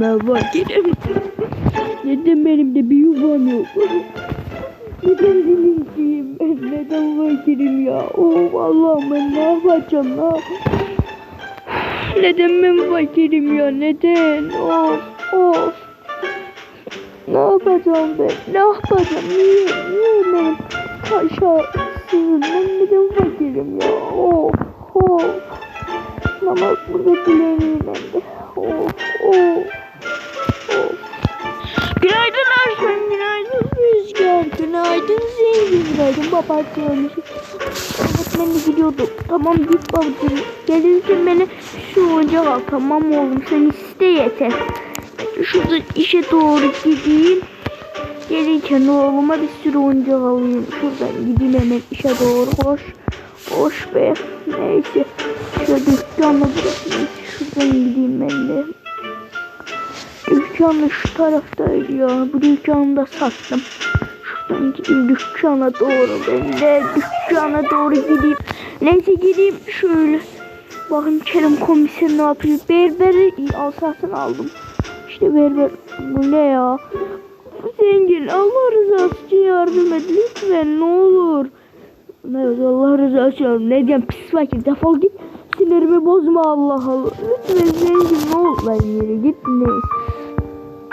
Ben fakirim? Neden benim de bir yuvam yok? Neden ben? Neden fakirim ya? Of Allah'ım ben ne yapacağım? Yap- Neden ben fakirim ya? Neden? Of of. Ne yapacağım ben? Ne yapacağım? Niye? Niye benim aşağısıyım? Ben neden fakirim ya? Of of. Ama burada dileneyim ben de. Of of. Günaydın Aşkım, günaydın Rüzgar, günaydın Zengin, günaydın babacığım. Evet ben de gidiyordum. Tamam git babacığım. Gelirken beni şu oyuncak al tamam oğlum sen iste yeter. Şurada işe doğru gideyim. Gelirken oğluma bir sürü oyuncak alayım. Şuradan gideyim hemen işe doğru koş. Koş be. Neyse. Şöyle dükkanla bırakayım. Şuradan gideyim ben de. Dükkan da şu taraftaydı ya. Bu dükkanı da sattım. Şuradan gideyim dükkana doğru. Ben de dükkana doğru gideyim. Neyse gideyim şöyle. Bakın Kerem komiser ne yapıyor. Berberi alsasını aldım. İşte berber. Bu ne ya? Zengin Allah rızası için yardım et lütfen ne olur. Ne Allah rızası için ne diyeyim pis fakir defol git. Sinirimi bozma Allah Allah. Lütfen zengin ne olur lan yere git.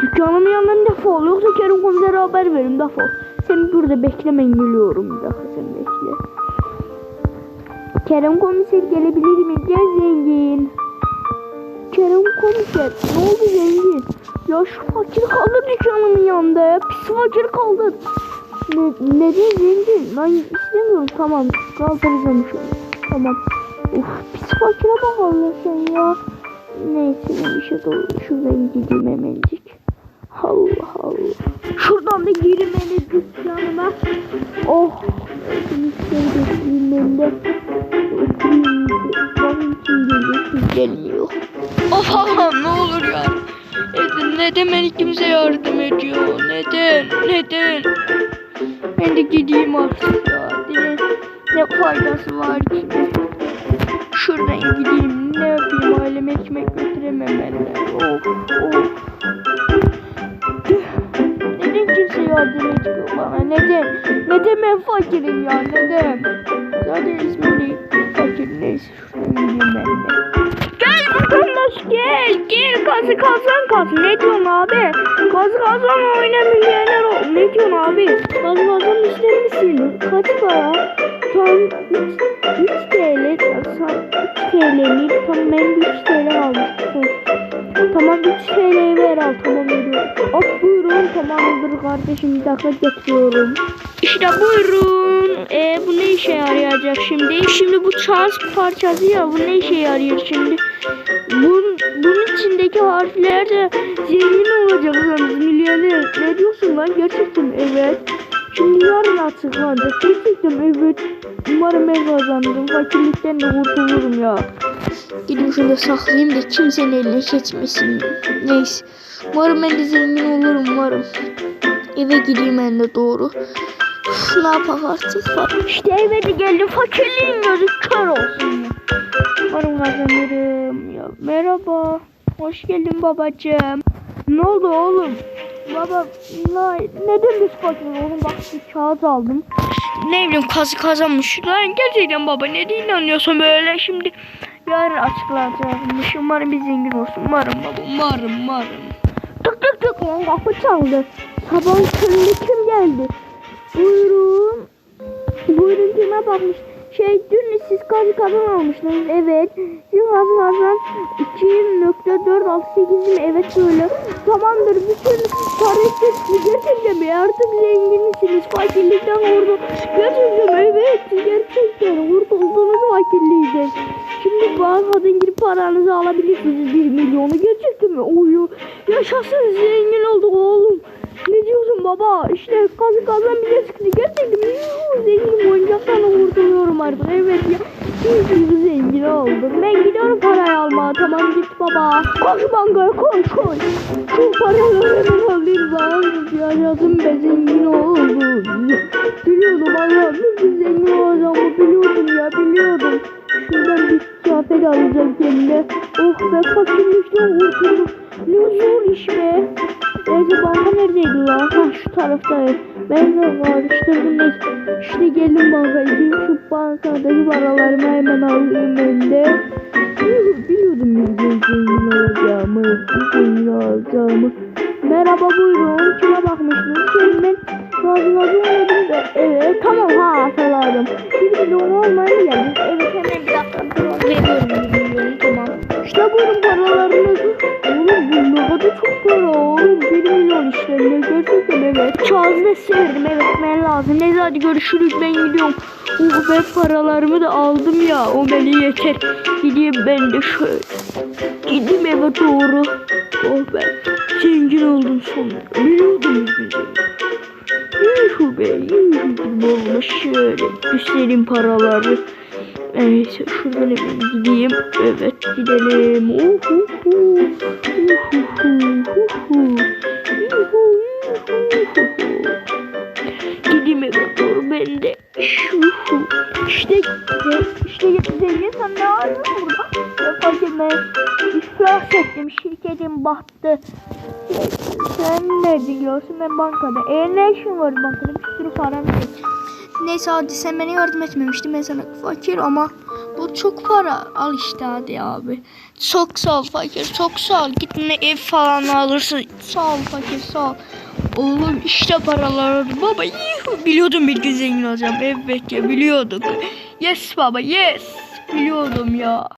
Dükkanımın yanından defol yoksa Kerim komisere haber verin defol. Sen burada beklemen geliyorum bir dakika sen bekle. Kerem komiser gelebilir mi? Gel zengin. Kerem komiser ne oldu zengin? Ya şu fakir kaldı dükkanımın yanında ya. Pis fakir kaldı. Ne, neden zengin? Ben istemiyorum. Tamam kaldıracağım şunu. Tamam. Uf pis fakire bak Allah sen ya. Neyse ben işe doğru şuradan gideyim hemencik. Allah Allah. Şuradan da girmeli dükkanıma. Oh. Şimdi şöyle bekleyeyim ben de. Oturayım. Bakın kim geliyor. Of Allah'ım ne olur ya. Neden, beni kimse yardım ediyor? Neden? Neden? Ben de gideyim artık ya. Ne faydası var ki? Neden? Zaten ismim değil. Fakir neyse. Şuradan gideyim ben de. Gel vatandaş gel. Gel kazı kazan kaz. Ne diyorsun abi? Kazı kazan oyna milyoner ol. Ne diyorsun abi? Kazı kazan ister misin? Kaç para? Tam 3, 3 TL. Sen 3 TL'ni tam ben 3 TL almıştım. Tamam 3 TL'yi ver al tamam veriyorum. Hop buyurun tamamdır kardeşim bir dakika getiriyorum. İşte buyurun. Ee, bu ne işe yarayacak şimdi? Şimdi bu şans parçası ya bu ne işe yarıyor şimdi? Bunun, bunun içindeki harfler de zengin olacaksınız milyoner. Ne diyorsun lan gerçekten evet. Şimdi yarın açıklanacak. Gerçekten evet. Umarım ben kazanırım. Fakirlikten de kurtulurum ya. Gidip şunu saklayayım da kimsenin eline geçmesin. Neyse. Umarım ben de zengin olurum umarım. Eve gideyim ben de doğru. Üf, ne yapak artık? İşte eve de geldim. Fakirliğin gözü kör olsun. Umarım kazanırım. Ya, merhaba. Hoş geldin babacığım. Ne oldu oğlum? Baba ne, neden biz fakir oğlum bak bir kağıt aldım. Ne bileyim kazı kazanmış. Lan gerçekten baba ne diye inanıyorsun böyle şimdi yarın açıklanacakmış. Umarım bir zengin olsun. Umarım baba umarım umarım. Tık tık tık lan kapı çaldı. Sabah köründe kim geldi? Buyurun. Buyurun kime bakmış? Şey dün siz kazı kazan almışsınız. Evet. Siz kazı kazan 2.468 mi? Evet böyle. Tamamdır. Bütün parası gerçekten mi? Artık zenginsiniz. Fakirlikten vurdu. Gerçekten evet. Gerçekten kurtuldunuz fakirliğinden. Şimdi bankadan girip paranızı alabilirsiniz. 1 milyonu gerçekten mi? Oyu. Yaşasın zengin olduk oğlum. Ne diyorsun baba? İşte kazı kazan bize çıktı. Gerçekten yuh, zengin oyuncaktan kurtuluyorum artık. Evet ya. Şimdi zengin oldum. Ben gidiyorum parayı almaya. Tamam git baba. Koş bankaya koş koş. Şu paraları hemen alayım bana. Yaşasın be zengin oldum. Biliyordum Allah nasıl zengin olacağımı biliyordum ya biliyordum. Şuradan bir kıyafet alacağım kendime. Oh be fakirlikten kurtuldum. Ne zor iş be. Banka neredeydi la? Ha şu taraftayım. Ben de karıştırdım neyse. İşte geldim bankaya gideyim şu bankadaki paralarımı hemen alayım ben de. Biliyordum bir gün zengin olacağımı, zengin olacağımı. Merhaba buyurun. Kime bakmıştınız? Şey ben razıladım dedim de. Evet tamam ha hatırladım. Bir milyon olmaya geldiniz. Evet hemen lazım. Neyse hadi görüşürüz ben gidiyorum. Oh ben paralarımı da aldım ya. O beni yeter. Gideyim ben de şöyle. Gideyim eve doğru. Oh ben zengin oldum sonunda. Biliyordum zengin. Yuhu be yuhu oğlum şöyle göstereyim paraları. Neyse şuradan hemen gideyim. Evet gidelim. Uhu hu. Uhu hu hu. Yuhu yuhu. Gideyim eve doğru ben de. Şuhu. İşte işte zengin sen ne arıyorsun burada? Fark etmez. İflas ettim. Şirketim battı. Sen nerede gidiyorsun? Ben bankada. E ne işin var bankada? Bir sürü param yok. Neyse hadi sen bana yardım etmemiştin. Ben sana fakir ama bu çok para. Al işte hadi abi. Çok sağ ol fakir. Çok sağ ol. Git ne ev falan alırsın. Sağ ol fakir sağ ol. Oğlum işte paralar. Baba biliyordum bir gün zengin olacağım. Evet ya biliyorduk. Yes baba yes. Biliyordum ya.